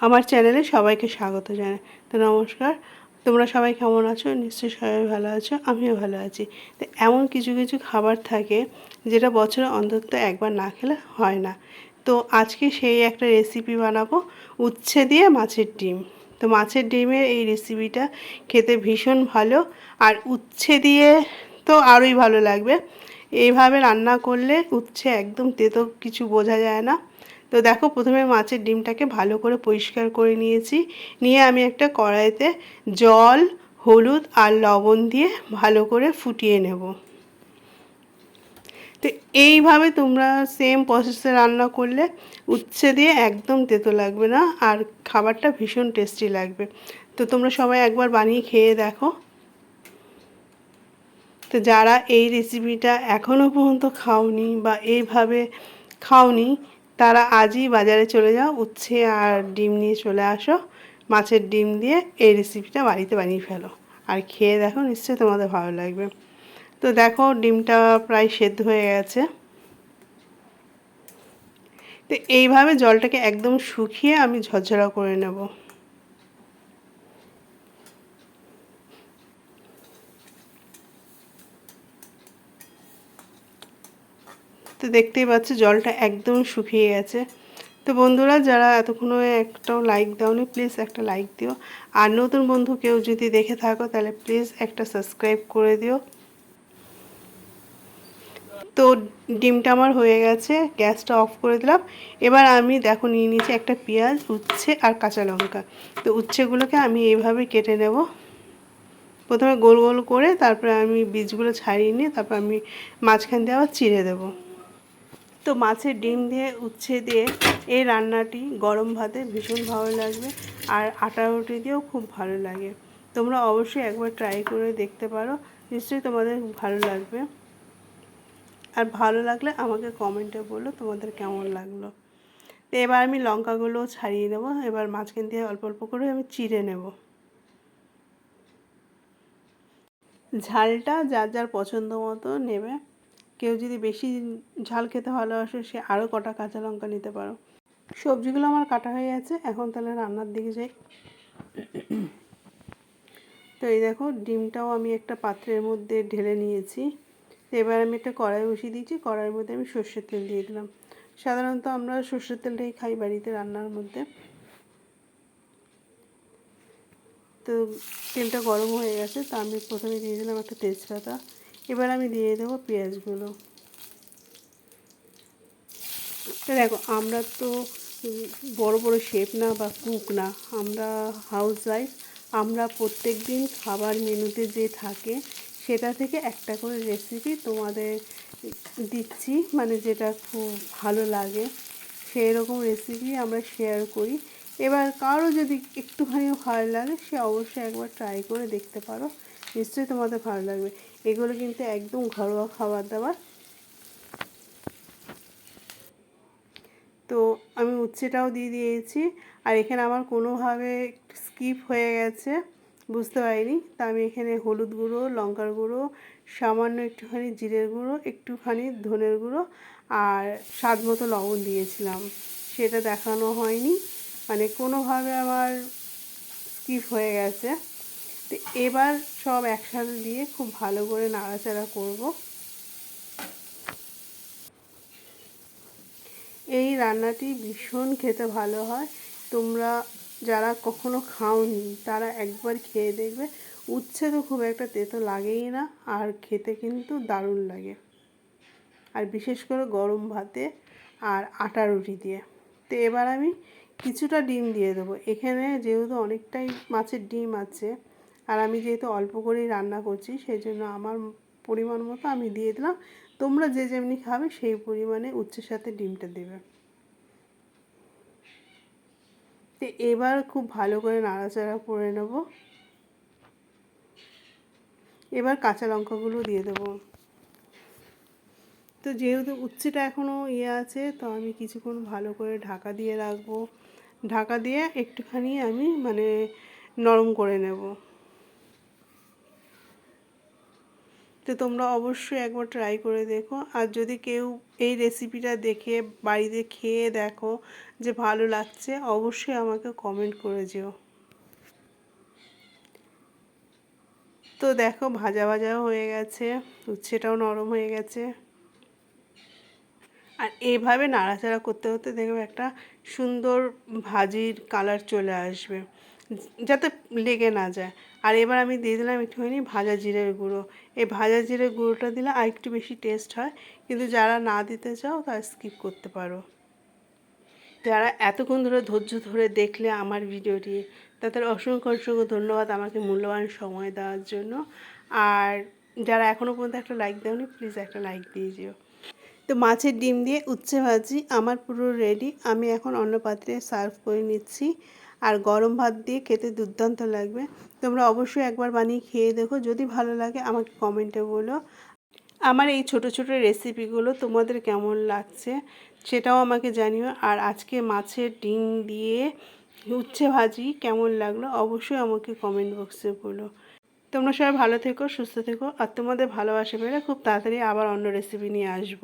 আমার চ্যানেলে সবাইকে স্বাগত জানাই। তো নমস্কার, তোমরা সবাই কেমন আছো? নিশ্চয়ই সবাই ভালো আছো, আমিও ভালো আছি। তো এমন কিছু কিছু খাবার থাকে যেটা বছরে অন্তত একবার না খেলে হয় না। তো আজকে সেই একটা রেসিপি বানাবো, উচ্ছে দিয়ে মাছের ডিম। তো মাছের ডিমের এই রেসিপিটা খেতে ভীষণ ভালো, আর উচ্ছে দিয়ে তো আরোই ভালো লাগবে। এইভাবে রান্না করলে উচ্ছে একদম তেতো কিছু বোঝা যায় না। তো দেখো প্রথমে মাছের ডিমটাকে ভালো করে পরিষ্কার করে নিয়েছি। নিয়ে আমি একটা কড়াইতে জল, হলুদ আর লবণ দিয়ে ভালো করে ফুটিয়ে নেব। তো এইভাবে তোমরা সেম প্রসেসে রান্না করলে উচ্ছে দিয়ে একদম তেতো লাগবে না আর খাবারটা ভীষণ টেস্টি লাগবে। তো তোমরা সবাই একবার বানিয়ে খেয়ে দেখো। তো যারা এই রেসিপিটা এখনও পর্যন্ত খাওনি বা এইভাবে খাওনি তারা আজই বাজারে চলে যাও, উচ্ছে আর ডিম নিয়ে চলে আসো। মাছের ডিম দিয়ে এই রেসিপিটা বাড়িতে বানিয়ে ফেলো। আর খেয়ে দেখো, নিশ্চয়ই তোমাদের ভালো লাগবে। তো দেখো, ডিমটা প্রায় সেদ্ধ হয়ে গেছে। তো এইভাবে জলটাকে একদম শুকিয়ে আমি ঝরঝরা করে নেব। তো দেখতেই পাচ্ছ জলটা একদম শুকিয়ে গেছে। তো বন্ধুরা, যারা এতক্ষণ একটাও লাইক দাওনি প্লিজ একটা লাইক দিও। আর নতুন বন্ধু কেউ যদি দেখে থাকো, তাহলে প্লিজ একটা সাবস্ক্রাইব করে দিও। তো ডিমটা আমার হয়ে গেছে, গ্যাসটা অফ করে দিলাম। এবার আমি দেখো নিয়ে নিয়েছি একটা পেঁয়াজ, উচ্ছে আর কাঁচা লঙ্কা। তো উচ্ছেগুলোকে আমি এইভাবে কেটে নেব। প্রথমে গোল গোল করে তারপরে আমি বীজগুলো ছাড়িয়ে নিয়ে তারপর আমি মাঝখান দিয়ে আবার চিড়ে দেবো। তো মাছের ডিম দিয়ে, উচ্ছে দিয়ে এই রান্নাটি গরম ভাতে ভীষণ ভালো লাগবে আর আটা রুটি দিয়েও খুব ভালো লাগে। তোমরা অবশ্যই একবার ট্রাই করে দেখতে পারো, নিশ্চয়ই তোমাদের ভালো লাগবে। আর ভালো লাগলে আমাকে কমেন্টে বলো তোমাদের কেমন লাগল। তো এবার আমি লঙ্কাগুলো ছাড়িয়ে নেব, এবার মাঝখান দিয়ে অল্প অল্প করে আমি চিড়ে নেব। ঝালটা যার যার পছন্দ মতো নেবে। কেউ যদি বেশি ঝাল খেতে ভালোবাসে, সে আরও কটা কাঁচা লঙ্কা নিতে পারো। সবজিগুলো আমার কাটা হয়ে গেছে, এখন তাহলে রান্নার দিকে যাই। তো এই দেখো, ডিমটাও আমি একটা পাত্রের মধ্যে ঢেলে নিয়েছি। এবার আমি একটা কড়াই বসিয়ে দিয়েছি, কড়াইয়ের মধ্যে আমি সর্ষের তেল দিয়ে দিলাম। সাধারণত আমরা সর্ষের তেলটাই খাই বাড়িতে রান্নার মধ্যে। তো তেলটা গরম হয়ে গেছে, তা আমি প্রথমে দিয়ে দিলাম একটা তেজপাতা। এবার আমি দিয়ে দেবো পেঁয়াজগুলো। দেখো, আমরা তো বড় বড় শেফ না বা কুক না, আমরা হাউস ওয়াইফ আমরা প্রত্যেক দিন খাবার মেনুতে যে থাকে, সেটা থেকে একটা করে রেসিপি তোমাদের দিচ্ছি মানে যেটা খুব ভালো লাগে সেই রকম রেসিপি আমরা শেয়ার করি। এবার কারও যদি একটুখানিও ভালো লাগে, সে অবশ্যই একবার ট্রাই করে দেখতে পারো, নিশ্চয়ই তোমাদের ভালো লাগবে। এগুলো কিন্তু একদম ঘরোয়া খাবার দাবার তো আমি উচ্ছেটাও দিয়ে দিয়েছি। আর এখানে আমার কোনোভাবে স্কিপ হয়ে গেছে, বুঝতে পারিনি। তা আমি এখানে হলুদ গুঁড়ো, লঙ্কার গুঁড়ো, সামান্য একটুখানি জিরের গুঁড়ো, একটুখানি ধনের গুঁড়ো আর স্বাদ মতো লবণ দিয়েছিলাম। সেটা দেখানো হয়নি। মানে কোনোভাবে আমার স্কিপ হয়ে গেছে। তো এবার সব একসাথে দিয়ে খুব ভালো করে নাড়াচাড়া করব। এই রান্নাটি ভীষণ খেতে ভালো হয়। তোমরা যারা কখনো খাওনি, তারা একবার খেয়ে দেখবে। উচ্ছে তো খুব একটা তেতো লাগেই না, আর খেতে কিন্তু দারুণ লাগে। আর বিশেষ করে গরম ভাতে আর আটা রুটি দিয়ে। তো এবার আমি কিছুটা ডিম দিয়ে দেবো। এখানে যেহেতু অনেকটাই মাছের ডিম আছে আর আমি যেহেতু অল্প করেই রান্না করছি সেই জন্য আমার পরিমাণ মতো আমি দিয়ে দিলাম। তোমরা যে যেমনি খাবে, সেই পরিমাণে উচ্চের সাথে ডিমটা দেবে। তো এবার খুব ভালো করে নাড়াচাড়া করে নেব। এবার কাঁচা লঙ্কাগুলো দিয়ে দেবো। তো যেহেতু উচ্ছেটা এখনও ইয়ে আছে, তো আমি কিছুক্ষণ ভালো করে ঢাকা দিয়ে রাখব। ঢাকা দিয়ে একটুখানি আমি মানে নরম করে নেব। তো তোমরা অবশ্যই একবার ট্রাই করে দেখো। আর যদি কেউ এই রেসিপিটা দেখে, বাড়িতে খেয়ে দেখো যে ভালো লাগছে, অবশ্যই আমাকে কমেন্ট করে যেও। তো দেখো, ভাজা ভাজাও হয়ে গেছে, উচ্ছেটাও নরম হয়ে গেছে। আর এইভাবে নাড়াচাড়া করতে করতে দেখবে একটা সুন্দর ভাজির কালার চলে আসবে। যাতে লেগে না যায়। আর এবার আমি দিয়ে দিলাম একটুখানি ভাজা জিরের গুঁড়ো। এই ভাজা জিরের গুঁড়োটা দিলে আর একটু বেশি টেস্ট হয়। কিন্তু যারা না দিতে চাও, তারা স্কিপ করতে পারো। যারা এতক্ষণ ধরে ধৈর্য ধরে দেখলে আমার ভিডিওটি, তাদের অসংখ্য অসংখ্য ধন্যবাদ আমাকে মূল্যবান সময় দেওয়ার জন্য। আর যারা এখনও পর্যন্ত একটা লাইক দেওনি প্লিজ একটা লাইক দিয়ে যেও। তো মাছের ডিম দিয়ে উচ্ছে ভাজি, আমার পুরো রেডি আমি এখন অন্য পাত্রে সার্ভ করে নিচ্ছি। আর গরম ভাত দিয়ে খেতে দুর্দান্ত লাগবে। তোমরা অবশ্যই একবার বানিয়ে খেয়ে দেখো। যদি ভালো লাগে, আমাকে কমেন্টে বলো। আমার এই ছোট ছোট রেসিপিগুলো তোমাদের কেমন লাগছে সেটাও আমাকে জানিও। আর আজকে মাছের ডিম দিয়ে উচ্ছে ভাজি কেমন লাগল, অবশ্যই আমাকে কমেন্ট বক্সে বলো। তোমরা সবাই ভালো থেকো, সুস্থ থেকো। আর তোমাদের ভালোবাসা পেলে খুব তাড়াতাড়ি আবার অন্য রেসিপি নিয়ে আসব।